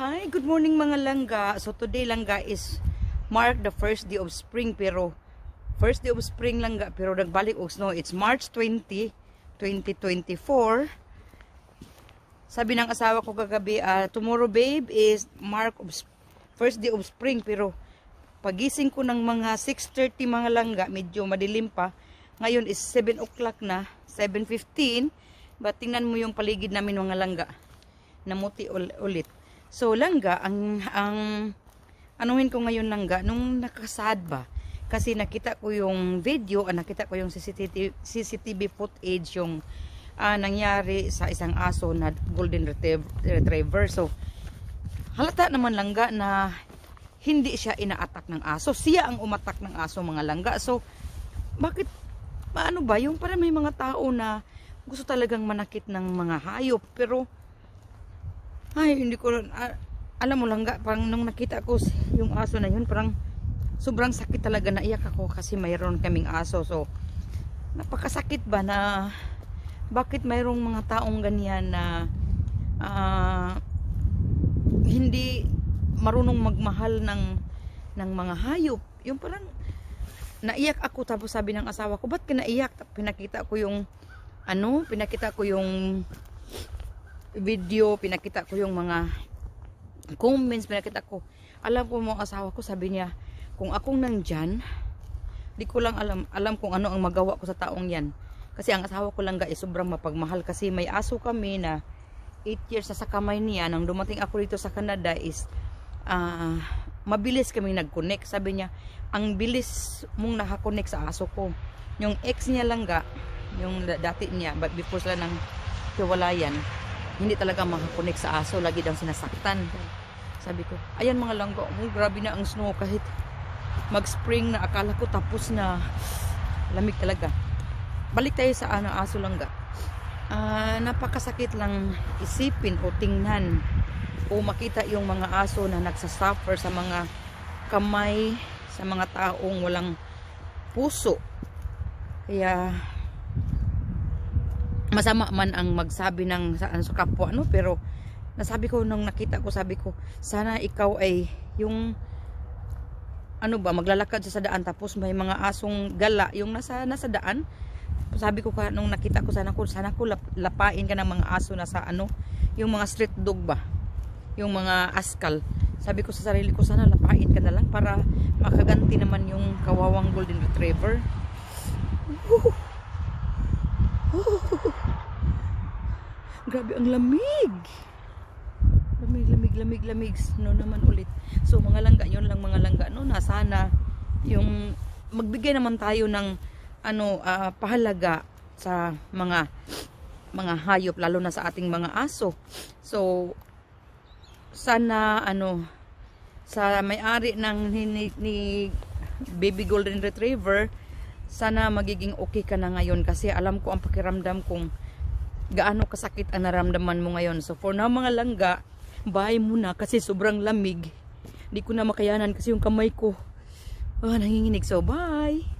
Hi, good morning mga langga. So today langga is mark the first day of spring pero first day of spring langga pero nagbalik og snow. It's March 20, 2024. Sabi ng asawa ko kagabi, ah, tomorrow babe is mark of first day of spring pero pagising ko ng mga 6.30 mga langga, medyo madilim pa. Ngayon is 7 o'clock na, 7.15. But tingnan mo yung paligid namin mga langga. Namuti ul- ulit. So langga, ang, ang anuhin ko ngayon langga, nung nakasad ba? Kasi nakita ko yung video, ah, nakita ko yung CCTV, CCTV footage yung ah, nangyari sa isang aso na golden retriev- retriever. So, halata naman langga na hindi siya inaatak ng aso. Siya ang umatak ng aso mga langga. So, bakit, paano ba? Yung para may mga tao na gusto talagang manakit ng mga hayop. Pero, ay, hindi ko, alam mo langga, parang nung nakita ko yung aso na yun, parang sobrang sakit talaga na iyak ako kasi mayroon kaming aso. So, napakasakit ba na bakit mayroong mga taong ganyan na ah, hindi marunong magmahal ng ng mga hayop. Yung parang naiyak ako tapos sabi ng asawa ko, "Ba't ka naiyak?" Pinakita ko yung ano, pinakita ko yung video, pinakita ko yung mga comments, pinakita ko. Alam ko mo asawa ko, sabi niya, kung akong nandyan, di ko lang alam, alam kung ano ang magawa ko sa taong yan. Kasi ang asawa ko lang guys, sobrang mapagmahal kasi may aso kami na 8 years sa kamay niya. Nang dumating ako dito sa Canada is ah, mabilis kami nag-connect. Sabi niya, ang bilis mong nakakonect sa aso ko. Yung ex niya lang ga, yung da- dati niya, but before sila ng hiwalayan, hindi talaga makakonect sa aso. Lagi daw sinasaktan. Sabi ko, ayan mga langga, oh, grabe na ang snow kahit mag-spring na akala ko tapos na lamig talaga. Balik tayo sa ano, aso langga. Ah, napakasakit lang isipin o tingnan o makita yung mga aso na nagsasuffer sa mga kamay sa mga taong walang puso. Kaya masama man ang magsabi ng sa, sa kapwa ano pero nasabi ko nung nakita ko sabi ko sana ikaw ay yung ano ba maglalakad sa daan tapos may mga asong gala yung nasa nasa daan. Sabi ko ka nung nakita ko sana ko sana ko lap- lapain ka ng mga aso na sa ano yung mga street dog ba? Yung mga askal. Sabi ko sa sarili ko sana lapain ka na lang para makaganti naman yung kawawang golden retriever grabe ang lamig. Lamig lamig lamig lamig. No naman ulit. So mga langga yun lang mga langga no? Na sana yung magbigay naman tayo ng ano ah, pahalaga sa mga mga hayop lalo na sa ating mga aso. So sana ano sa may-ari ng ni, ni, ni baby golden retriever sana magiging okay ka na ngayon. Kasi alam ko ang pakiramdam kung gaano kasakit ang naramdaman mo ngayon? So for now mga langga bye muna kasi sobrang lamig. Di ko na makayanan kasi yung kamay ko. Ah, nanginginig. So bye